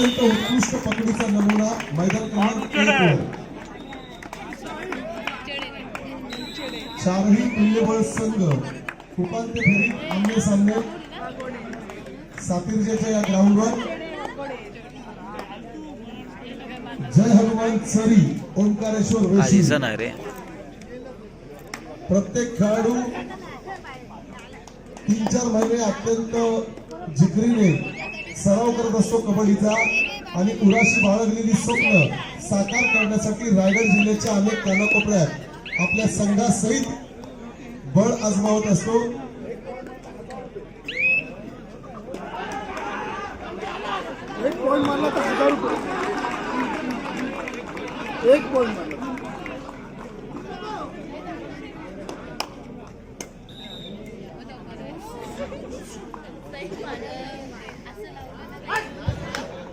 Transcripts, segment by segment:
अत्यंत उत्कृष्ट पकडीचा नमुना मैदान क्रमांक चारही तुल्यबळ संघ उपांत्य फेरीत आमने सामने. सातिर्जेच्या या ग्राउंडवर जय हनुमान चरी ओंकारेश्वर वेशी. प्रत्येक खेळाडू तीन चार महिने अत्यंत जिगरीने सराव करत असतो कबड्डीचा आणि उराशी बाळगलेली स्वप्न साकार करण्यासाठी रायगड जिल्ह्याच्या अनेक कानाकोपऱ्यात आपल्या संघासहित बळ आजमावत असतो एक पॉईंट मारला तर हजार रुपये एक पॉईंट मारला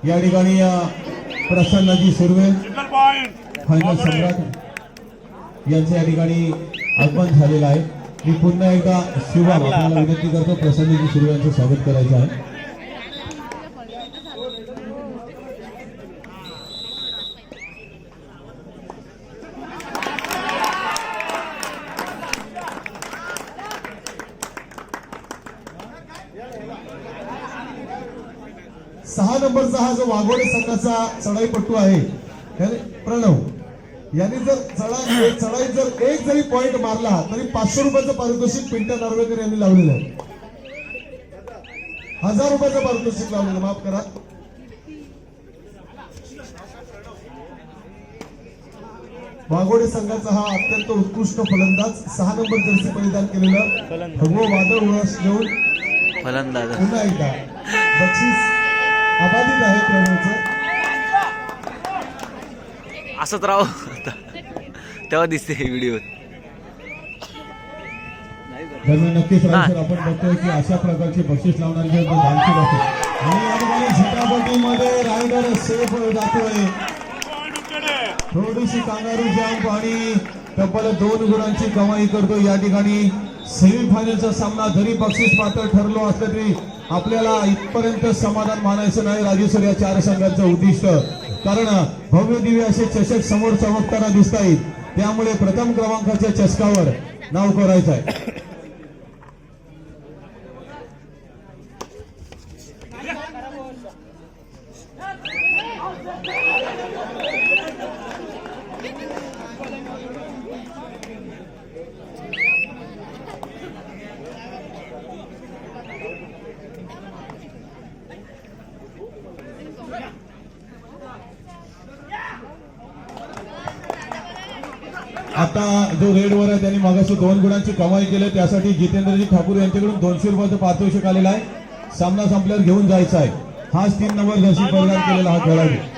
या ठिकाणी या प्रसन्नजी सुर्वे फायनल सम्राट यांचे या ठिकाणी आगमन झालेलं आहे. मी पुन्हा एकदा आपल्याला विनंती करतो. प्रसन्नजी सुर्वे यांचं स्वागत करायचं आहे सहा नंबरचा हा जो वाघोडे संघाचा चढाईपट्टू आहे. प्रणव यांनी जर चढा चढाईत जर एक जरी पॉइंट मारला तरी पाचशे रुपयाचं पारितोषिक पिंट्या नार्वेकर यांनी लावलेलं आहे. हजार रुपयाचं पारितोषिक लावलेलं माफ करा. वाघोडे संघाचा हा अत्यंत उत्कृष्ट फलंदाज सहा नंबर जर्सी परिधान केलेलं. भगवं वादळ उळस घेऊन. फलंदाज. पुन्हा एकदा. बक्षीस. अबाधित आहे प्रणवचं असंच राव तेव्हा दिसते व्हिडिओ दरम्यान नक्कीच आपण बघतोय की अशा प्रकारचे बक्षीस लावणारे जे धानशीर असतात आणि या ठिकाणी झटापटीमध्ये रायडर सेफ जातोय. थोडीशी कांगारू जंप आणि तब्बल दोन गुणांची कमाई करतो या ठिकाणी. सेमीफायनलचा सामना जरी बक्षीस पात्र ठरलो असलं तरी आपल्याला इथपर्यंत समाधान मानायचं नाही राजेश्वर या चार संघांचं उद्दिष्ट. कारण भव्य दिव्य असे चषक समोर चमकताना दिसता येईल त्यामुळे प्रथम क्रमांकाच्या चषकावर नाव करायचं आहे आता जो रेडवर त्यांनी मागाशी दोन गुणांची कमाई केली त्यासाठी जितेंद्रजी ठाकूर यांच्याकडून दोनशे रुपयाचं पारितोषिक आलेलं आहे. सामना संपल्यावर घेऊन जायचा आहे. हाच तीन नंबर जर्सी प्रदान केलेला हा खेळाडू.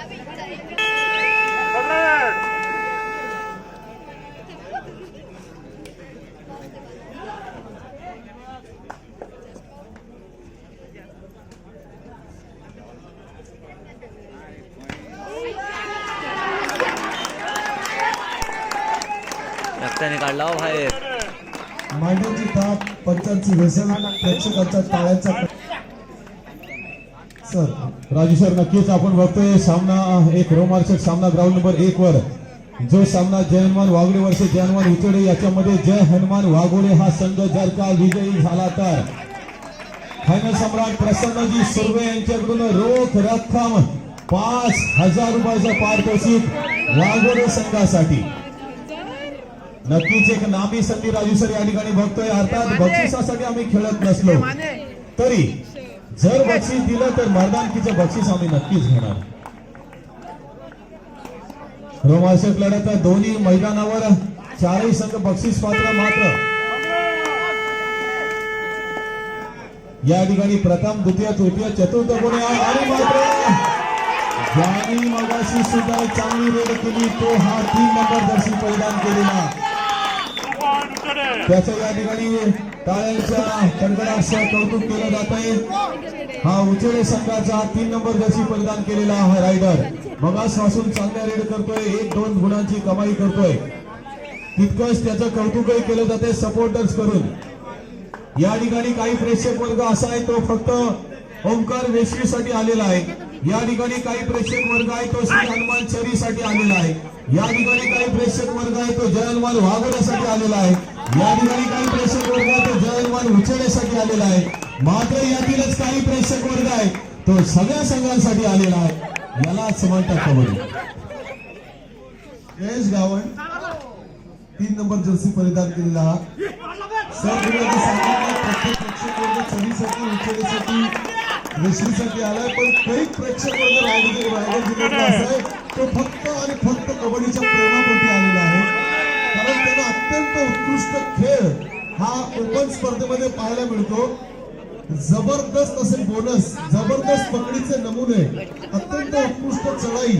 पंचांची व्यसन प्रेक्षकांच्या टाळ्यांचा सर राजू सर नक्कीच आपण बघतोय सामना एक रोमार्चक सामना ग्राउंड नंबर एक वर. जो सामना जय हनुमान वाघोडे वर्ष जय हनुमान उचडे याच्यामध्ये जय हनुमान वाघोडे हा संघ जर का विजयी झाला तर. फायनल सम्राट प्रसन्नजी सुर्वे यांच्याकडून रोख रक्कम पाच हजार रुपयाचं पारितोषिक वाघोडे संघासाठी. नक्कीच एक नामी संधी राजू सर या ठिकाणी बघतोय. अर्थात बक्षिसासाठी आम्ही खेळत नसलो. तरी जर बक्षीस दिलं तर मर्दानकीचं बक्षीस आम्ही नक्कीच घेणार. रोमांचक लढत. दोन्ही मैदानावर चारही संघ बक्षीस पात्र मात्र. या ठिकाणी प्रथम द्वितीय तृतीय चतुर्थ गुणे आहे. आणि मात्र ज्यांनी मगाशी सुद्धा चांगली रेड केली तो हा तीन नंबर जर्सी परिधान केलेला. त्याचं या ठिकाणी टाळ्यांच्या कडकडासह कौतुक केलं जात आहे. हा उचेडे संघाचा तीन नंबर जशी परिधान केलेला हा रायडर. मगासपासून चांगल्या रेड करतोय एक दोन गुणांची कमाई करतोय. तितकंच त्याचं कौतुकही केलं जाते सपोर्टर्स करून या ठिकाणी काही प्रेक्षक वर्ग असा आहे तो फक्त ओंकार वेशवीसाठी आलेला आहे. या ठिकाणी काही प्रेक्षक वर्ग आहे तो श्री हनुमान चरीसाठी आलेला आहे. या ठिकाणी काही प्रेक्षक वर्ग आहे तो जय हनुमान वाघोड्यासाठी आलेला आहे. या ठिकाणी काही प्रेक्षक वर्ग आहे उचलण्यासाठी आलेला आहे. मात्र यातीलच काही प्रेक्षक वर्ग आहे तो सगळ्या संघांसाठी आलेला आहे. याला म्हणतात कबड्डी. जयेश गावण तीन नंबर जर्सी परिधान केलेला हा. सर प्रत्येक प्रेक्षक वर्ग चढीसाठी उचलण्यासाठी रेसलीसाठी आलाय पण काही प्रेक्षक वर्ग रायगड रायगड जिल्ह्यातला असा आहे तो फक्त आणि फक्त कबड्डीच्या प्रेमापोटी आलेला आहे. अत्यंत उत्कृष्ट खेळ हा ओपन स्पर्धेमध्ये पाहायला मिळतो. जबरदस्त असे बोनस जबरदस्त पकडीचे नमुने अत्यंत उत्कृष्ट चढाई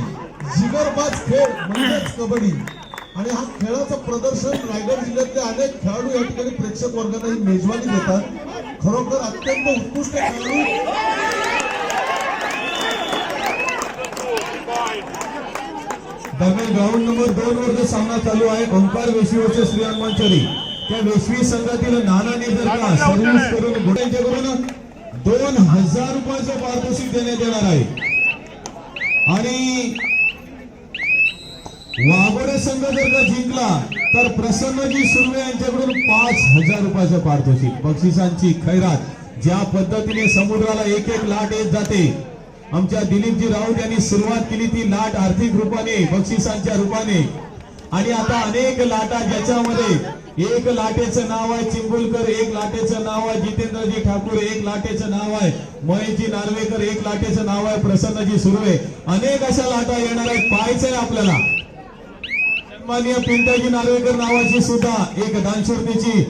जिगरबाज खेळ म्हणजेच कबड्डी. आणि हा खेळाचं प्रदर्शन रायगड जिल्ह्यातले अनेक खेळाडू या ठिकाणी प्रेक्षक वर्गाला ही मेजवानी देतात. खरोखर अत्यंत उत्कृष्ट खेळाडू. दरम्यान ग्राउंड नंबर दोन वर जो सामना चालू आहे. ओंकार वेशीवरचे श्री हनुमानचरी त्या वेशवी संघातील नानाने जर का? सर्व्हिस करून घोड्यांच्याकडून दोन हजार रुपयाचं पारितोषिक देण्यात येणार आहे. आणि वाघोडे संघ जर का जिंकला तर प्रसन्नजी सुर्वे यांच्याकडून पाच हजार रुपयाचं पारितोषिक. बक्षिसांची खैरात ज्या पद्धतीने समुद्राला एक एक लाट येत जाते आमच्या दिलीपजी राऊत यांनी सुरुवात केली ती लाट आर्थिक रूपाने बक्षिसांच्या रूपाने. आणि आता अनेक लाटा ज्याच्यामध्ये एक लाटेचं नाव आहे चिंबुलकर एक लाटेचं नाव आहे जितेंद्रजी ठाकूर एक लाटेचं नाव आहे महेशजी नार्वेकर एक लाटेचं नाव आहे प्रसन्नजी सुर्वे. अनेक अशा लाटा येणार आहेत. पाहायचंय आपल्याला. सन्माननीय पिंटाजी नार्वेकर नावाची सुद्धा एक दानशूर्तीची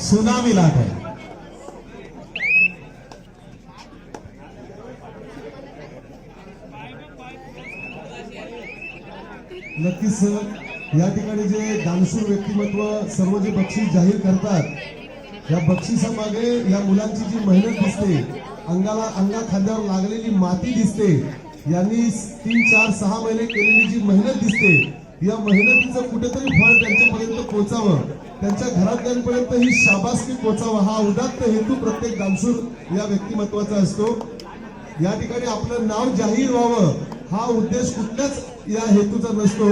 सुनामी लाट आहे. नक्कीच सर. या ठिकाणी जे दानशूर व्यक्तिमत्व सर्व जे बक्षीस जाहीर करतात या बक्षिसामागे या मुलांची जी मेहनत दिसते अंगाला अंगा खांद्यावर लागलेली माती दिसते यांनी तीन चार सहा महिने केलेली जी मेहनत दिसते या मेहनतीचं कुठेतरी फळ त्यांच्यापर्यंत पोहोचावं त्यांच्या घरातल्यांपर्यंत ही शाबासकी पोचावं हा उदात्त हेतू प्रत्येक दानशूर या व्यक्तिमत्वाचा असतो. या ठिकाणी आपलं नाव जाहीर व्हावं हा उद्देश कुठल्याच या हेतूचा नसतो.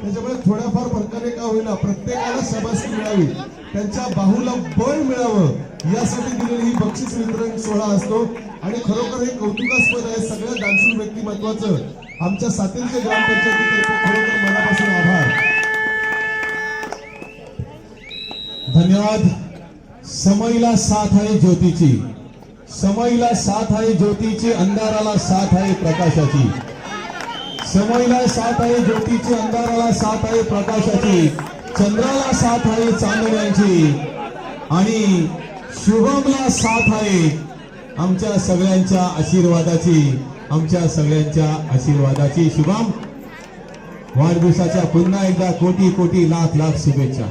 त्याच्यामुळे थोड्याफार फरकाने का होईना प्रत्येकाला शाबासकी मिळावी. त्यांच्या बाहूला बळ मिळावं यासाठी दिलेली ही बक्षीस वितरण सोहळा असतो. आणि खरोखर हे कौतुकास्पद आहे सगळ्या दानशूर व्यक्तिमत्वाचं. आमच्या सातेरच्या ग्रामपंचायतीतर्फे खरोखर मनापासून आभार. धन्यवाद. समईला साथ आहे ज्योतीची. समईला साथ आहे ज्योतीची अंधाराला साथ आहे प्रकाशाची. समईला साथ आहे ज्योतीची अंधाराला साथ आहे प्रकाशाची. चंद्राला साथ आहे चांदण्यांची. आणि शुभमला साथ आहे आमच्या सगळ्यांच्या आशीर्वादाची आमच्या सगळ्यांच्या आशीर्वादाची. शुभम वाढदिवसाच्या पुन्हा एकदा कोटी कोटी लाख लाख शुभेच्छा.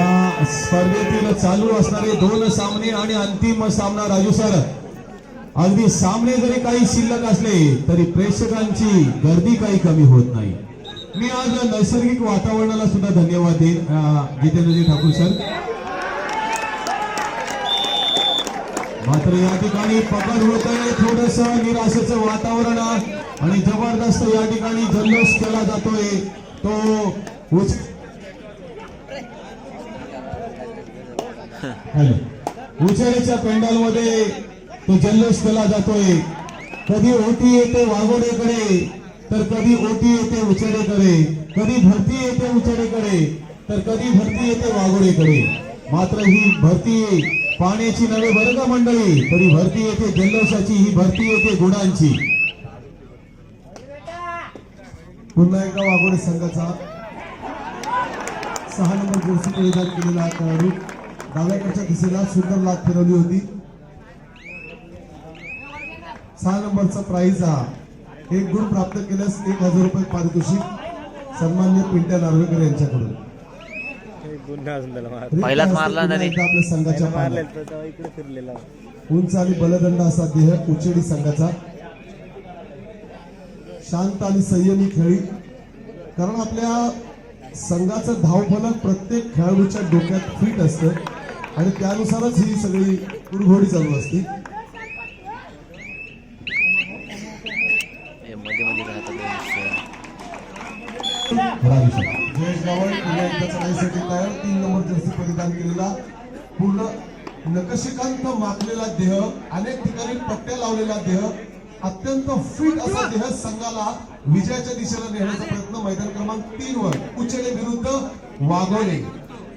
या स्पर्धेतील चालू असणारे दोन सामने आणि अंतिम सामना राजू सर. अगदी सामने जरी काही शिल्लक असले तरी प्रेक्षकांची गर्दी काही कमी होत नाही. मी आज नैसर्गिक वातावरणाला सुद्धा धन्यवाद देईन जितेंद्रजी ठाकूर सर. मात्र या ठिकाणी पकड होत आहे थोडस निराशेचं वातावरण आणि जबरदस्त या ठिकाणी जल्लोष केला जातोय. तो उच हॅलो. पेंडॉलमध्ये तो जल्लोष केला जातोय. कधी ओटी येते वाघोडेकडे तर कधी ओटी येते उचेडेकडे. कधी भरती येते उचेडेकडे तर कधी भरती येते वाघोडेकडे. मात्र ही भरती पाण्याची नवे बरं का मंडळी तरी भरती येते जल्लोषाची ही भरती येते गुणांची. पुन्हा एकदा वाघोडे संघाचा सहा नंबर गोष्टी परिधान केलेला हा डाव्याकडच्या दिशेला सुंदर लाट फिरवली होती. सहा नंबरचा प्राइज हा. एक गुण प्राप्त केल्यास एक हजार रुपये पारितोषिक सन्मान्य पिंट्या नार्वेकर यांच्याकडून. पहिलाच मारला आपल्या संघाच्या उंच आणि बलदंड असा देह उचेडी संघाचा. शांत आणि संयमी खेळी. कारण आपल्या संघाचं धावफलक प्रत्येक खेळाडूच्या डोक्यात फिट असतं. आणि त्यानुसारच ही सगळी कुरघोडी चालू असते. जयेश तीन नंबर जर्सी परिधान केलेला. पूर्ण नकशिकांत माखलेला देह अनेक ठिकाणी पट्ट्या लावलेला देह. अत्यंत फिट असा देह संघाला विजयाच्या दिशेला नेण्याचा प्रयत्न मैदान क्रमांक तीन वर उचेले विरुद्ध वाघोले.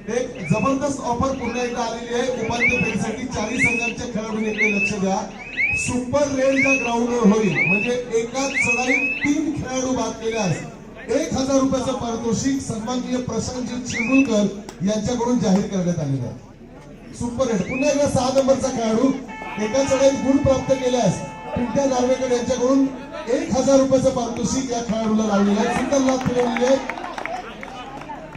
एक जबरदस्त ऑफर पुन्हा एकदा आलेली आहे. उपांत्य फेरीसाठी चारही संघांच्या खेळाडूंकडे लक्ष द्या. सुपर रेडच्या ग्राउंडवर होईल. म्हणजे एकाच चढाईत तीन खेळाडू बाद केल्यास एक हजार रुपयाचं पारितोषिक सन्माननीय प्रशांतजी चिंबुलकर यांच्याकडून जाहीर करण्यात आलेलं आहे. सुपर रेड पुन्हा एकदा सहा नंबरचा खेळाडू एका चढाईत गुण प्राप्त केल्यास पिंट्या नार्वेकर यांच्याकडून एक हजार रुपयाचं पारितोषिक या खेळाडूला लावलेलं आहे. सुंदर लाभ मिळवलेली आहे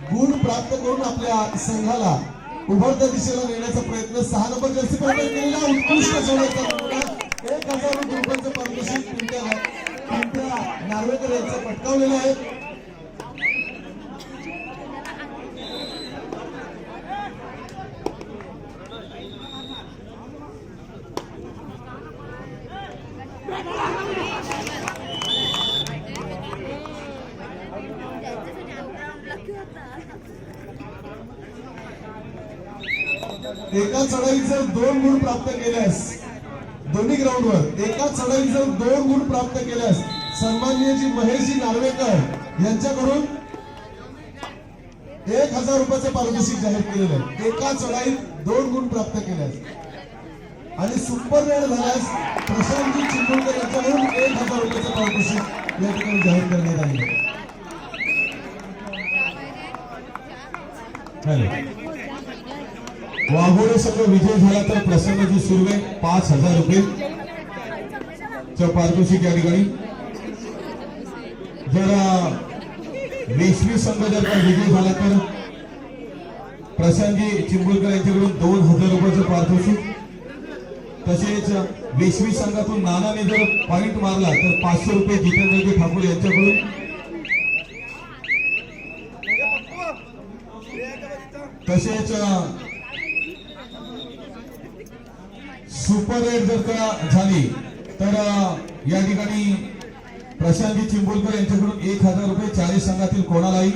गुण प्राप्त करून आपल्या संघाला उभरत्या दिशेला नेण्याचा प्रयत्न सहा नंबर जर्सी परिधान केलेला उत्कृष्ट सोडायचा एक हजार रुपयांचं पारदर्शक पिंट्या पिंट्या नार्वेकर यांचं पटकावलेलं आहे एका चढाईत जर दोन गुण प्राप्त केल्यास. दोन्ही ग्राउंडवर एका चढाईत जर दोन गुण प्राप्त केल्यास. सन्माननीयजी महेशजी नार्वेकर यांच्याकडून एक हजार रुपयाचं पारितोषिक जाहीर केलेलं आहे. एका चढाईत दोन गुण प्राप्त केल्यास. आणि सुपर रेड झाल्यास प्रशांतजी चिंबोळकर यांच्याकडून एक हजार रुपयाचं पारितोषिक या ठिकाणी जाहीर करण्यात आलेलं आहे. हॅलो वाघोडे संघ विजय झाला तर प्रसन्नजी सुर्वे पाच हजार रुपये. च्या पारितोषिक या ठिकाणी. जर अं, रेशमी संघ जर का विजय झाला तर प्रशांतजी चिंबुलकर यांच्याकडून दोन हजार रुपयाचं पारितोषिक. तसेच वेशवी संघातून नानाने जर पॉईंट मारला तर पाचशे रुपये जितेंद्रजी ठाकूर यांच्याकडून. तसेच सुपर एट जर का झाली तर या ठिकाणी प्रशांतजी चिंबोलकर यांच्याकडून एक हजार रुपये चाळीस संघातील कोणालाही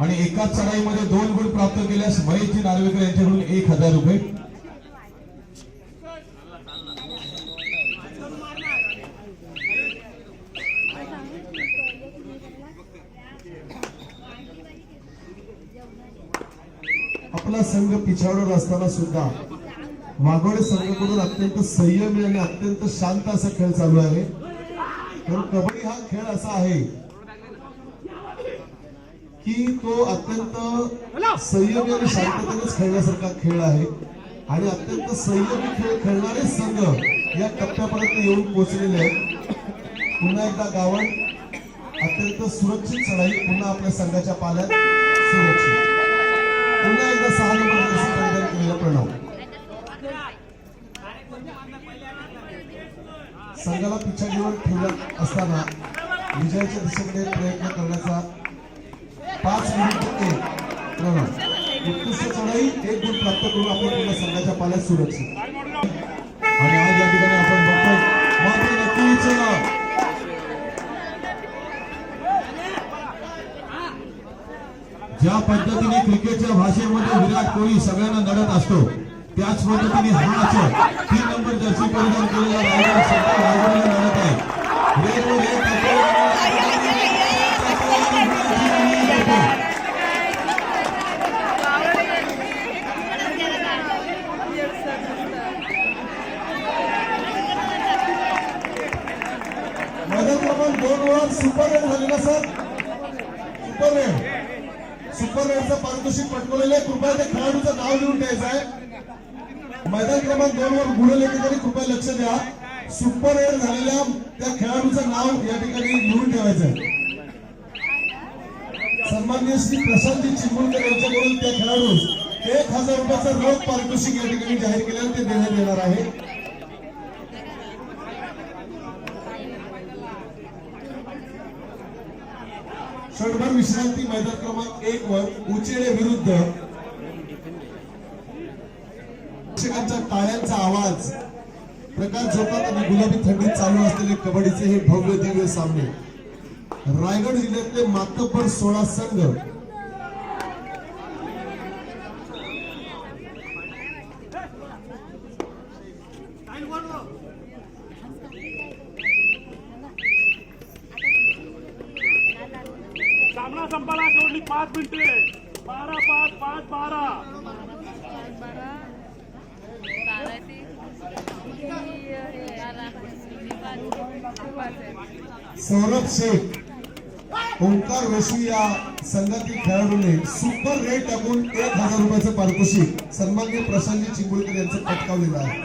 आणि एकाच चढाईमध्ये दोन गुण प्राप्त केल्यास महेशजी नार्वेकर यांच्याकडून एक हजार रुपये. आपला संघ पिछाडवर असताना सुद्धा वाघोडे संघाकडून अत्यंत संयमी आणि अत्यंत शांत असा खेळ चालू आहे. तर कबड्डी हा खेळ असा आहे की तो अत्यंत संयमी आणि शांततेनेच खेळण्यासारखा खेळ आहे. आणि अत्यंत संयमी खेळ खेळणारे संघ या टप्प्यापर्यंत येऊन पोहोचलेले आहेत. पुन्हा एकदा गावण अत्यंत सुरक्षित चढाई पुन्हा आपल्या संघाच्या पाल्यात सुरक्षित. पुन्हा एकदा सहा नंबर परिधान केलेला परिणाम संघाला पिछाडीवर ठेवत असताना विजयाच्या दिशेकडे प्रयत्न करण्याचा पाच मिनिट एक उत्कृष्ट चढाई एक गुण प्राप्त करून आपण पुन्हा संघाच्या पाल्यात सुरक्षित. आणि आज या ठिकाणी आपण बघतो मात्र नक्कीच ज्या पद्धतीने क्रिकेटच्या भाषेमध्ये विराट कोहली सगळ्यांना नडत असतो त्याच पद्धतीने हाच तीन नंबर जर्सी परिधान केलेला रायगड सध्या रायगडला लढत आहे. रेडवर एक टाकून दोन वर सुपर रेड झालेला सर? सुपर रेड सुपर रेडचं पारितोषिक पटकवलेलं आहे. कृपया त्या खेळाडूचं नाव लिहून द्यायचं आहे. मैदान क्रमांक दोन वर गुण लेखकांनी कृपया लक्ष द्या. सुपर एड झालेल्या त्या खेळाडूचं नाव या ठिकाणी लिहून ठेवायचं सन्मान्य श्री प्रशांती चिमुलकर यांच्याकडून त्या खेळाडूस एक हजार रुपयाचं रोख पारितोषिक या ठिकाणी जाहीर केल्यानंतर ते देण्यात येणार आहे. षटभर विश्रांती मैदान क्रमांक एक वर उचेडे विरुद्ध प्रेक्षकांच्या टाळ्यांचा आवाज. प्रकाश झोपात आणि गुलाबी थंडीत चालू असलेले कबड्डीचे हे भव्य दिव्य सामने. रायगड जिल्ह्यातले मातब्बर सोळा संघ. सामना संपाला जोडली पाच मिनिटे. बारा पाच पाच बारा. सौरभ शेख ओंकार वशी या संघातील खेळाडूने सुपर रेट टाकून एक हजार रुपयाचं पारितोषिक सन्माननीय प्रशांतजी चिंबुळकर यांचं पटकावलेलं आहे.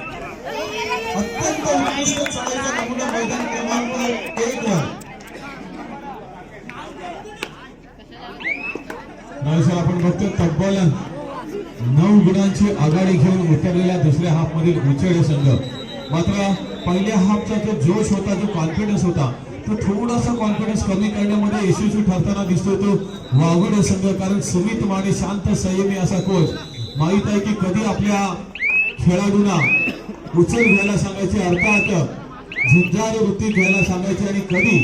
अत्यंत उत्कृष्ट चढाईचा नमुना मैदान क्रमांक एक वर. नावेसर आपण बघतो तब्बल नऊ गुणांची आघाडी घेऊन उतरलेल्या दुसऱ्या हाफ मधील उचेडे संघ. मात्र पहिल्या हाफचा जो जोश होता जो कॉन्फिडन्स होता तो थोडासा कॉन्फिडन्स कमी करण्यामध्ये यशस्वी ठरताना दिसतो तो वाघोडे संघ. कारण सुमित माने शांत संयमी असा कोच. माहीत आहे की कधी आपल्या खेळाडूंना उचल घ्यायला सांगायचे अर्थात झुंजार वृत्ती घ्यायला सांगायचे आणि कधी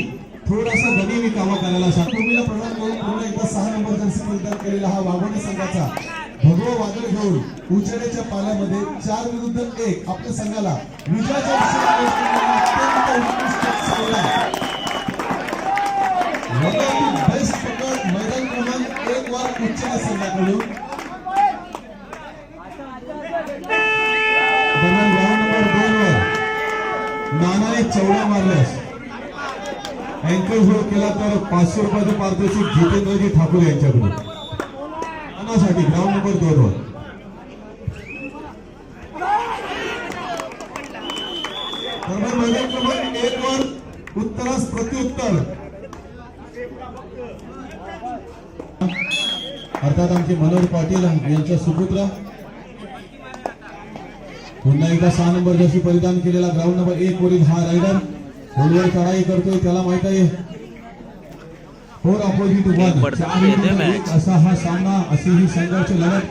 थोडासा गणिमी कामं करायला सांग भूमीला प्रणाम करून पुन्हा एकदा सहा नंबर जर्सी परिधान केलेला हा वाघोडे संघाचा भगवा वादळ घेऊन उजेड्याच्या पाल्यामध्ये चार विरुद्ध एक आपल्या संघाला विजयाच्या बेस्ट पकड मैदान क्रमांक एक वर उच्चल्या संघाकडून दरम्यान नंबर दोन वर नानाने चौडा मारल्यास अँकर केला तर पाचशे रुपयाचे पारितोषिक जितेंद्रजी ठाकूर यांच्याकडून. साठी ग्राउंड नंबर दोन वर. क्रमांक एक वर उत्तरास प्रत्युत्तर. अर्थात आमचे मनोज पाटील यांच्या सुपुत्र. पुन्हा एकदा सहा नंबर जशी परिधान केलेला ग्राउंड नंबर एक वरील हा रायडर होलवर चढाई करतोय त्याला माहीत आहे. फोर अपोजिट वन चार match. एक असा हा सामना अशी ही संघर्ष लढत.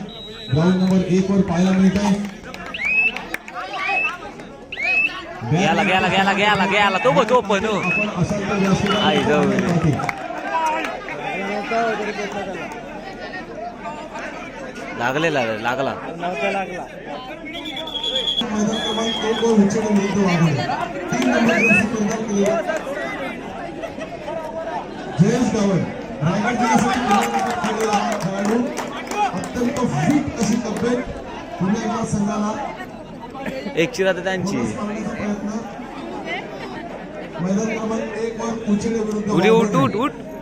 ग्राउंड नंबर एक वर पाहायला मिळत आहे गेला गेला गेला गेला गेला तो तो पण. आपण असाल तर जास्त आई जाऊ लागला. मैदान क्रमांक एक वर उच्चेडे विरुद्ध वाघोडे तीन नंबर जर्सी परिधान केलेला जयेश गावड रायगड जिल्ह्यासाठी पुण्यात खेळलेला खेळाडू अत्यंत फिट अशी तब्येत पुन्हा एकदा संघाला. एक चिरा तर त्यांची. मैदान क्रमांक एक वर विरुद्ध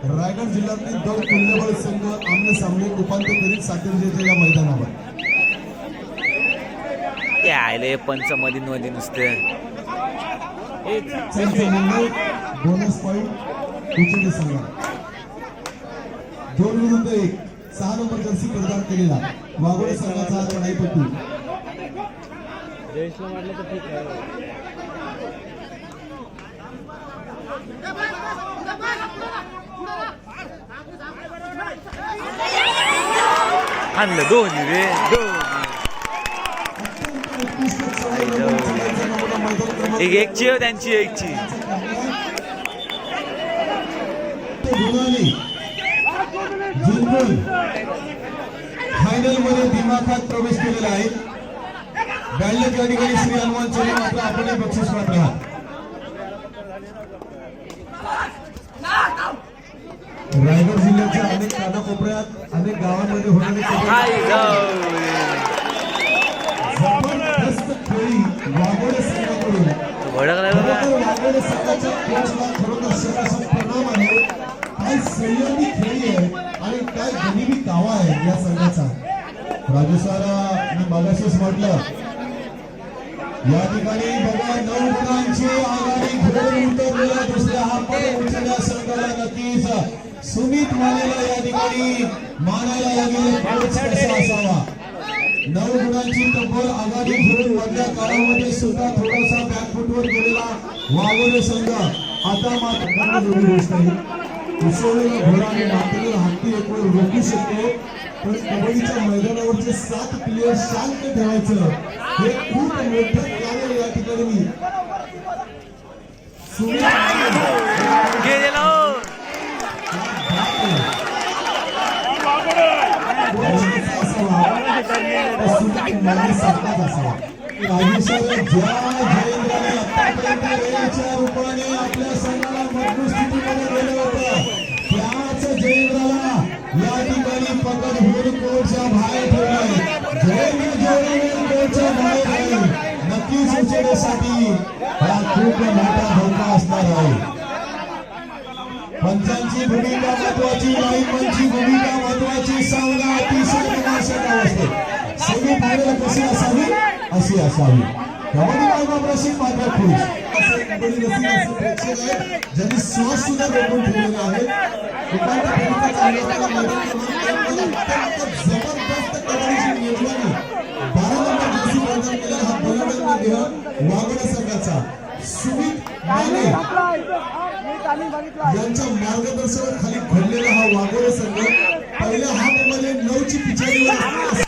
रायगड जिल्ह्यातील दोन तुल्यबळ संघ आमने सामने उपांत्य फेरीत सातेरीच्या या मैदानावर ते आयले पंच मध्ये नुसते. बोनस पॉईंट उचेडे संघ दोन विरुद्ध एक सहा नंबर जर्सी प्रदान केलेला वाघोडे संघाचा हा चढाईपटू आणलं दोन्ही रे क्रमांक एक एक चिर त्यांची एकची गुणाने जिंकून फायनलमध्ये दिमाखात प्रवेश केलेला आहे ब्याण्णव या ठिकाणी श्री हनुमान चौधरी मात्र आपणही बक्षीस पात्र आहात रायगड जिल्ह्याच्या अनेक कानाकोपऱ्यात अनेक गावांमध्ये होणारे कबड्डी आई जाऊ रे. जबरदस्त खेळी वाघोडे संघाकडून तो भडकला बघा खरोखर वाघोडे संघाच्या कोचला खरोखर काय गनिमी कावा आहे या संघाचा? राजू मी मगाशीच म्हटलं. या ठिकाणी बघा नऊ गुणांची आघाडी घेऊन उतरलेल्या दुसऱ्या हाफमध्ये उचलल्या संघाला नक्कीच. सुमित मानेला या ठिकाणी मानायला लागेल. कोच कसा असावा? नऊ गुणांची तब्बल आघाडी घेऊन मधल्या काळामध्ये सुद्धा थोडासा बॅकफुटवर गेलेला वाघोडे संघ. आता मात्र गोष्ट आहे उसळलेला घोडा आणि मातेला हत्ती एक वेळ रोखू शकतो पण कबड्डीच्या मैदानावरचे सात प्लेयर शांत ठेवायचं हे खूप मोठं कार्य या ठिकाणी मी रूपाने आपल्या संघाला मजबूत स्थितीमध्ये शिवसेनेसाठी हा खूप मोठा धोका असणार आहे. पंचांची भूमिका महत्वाची लाईनमनची भूमिका महत्वाची सामना अतिशय रोमांचक असते सेमी फायनल कशी असावी? अशी असावी. कबड्डी मैदानाशी मात्र खुश. असे कबड्डी रसिक असे प्रेक्षक आहेत ज्यांनी श्वास सुद्धा रोखून ठेवलेला आहे. उपांत्य फेरीचा चालू मैदान क्रमांक जबरदस्त कबड्डीची मेजवानी बलंदाज देह वागडा संघाचा सुमित माने. यांच्या मार्गदर्शनाखाली घडलेला हा वाघोडा संघ. पहिल्या हाफमध्ये नऊची पिछाडीवर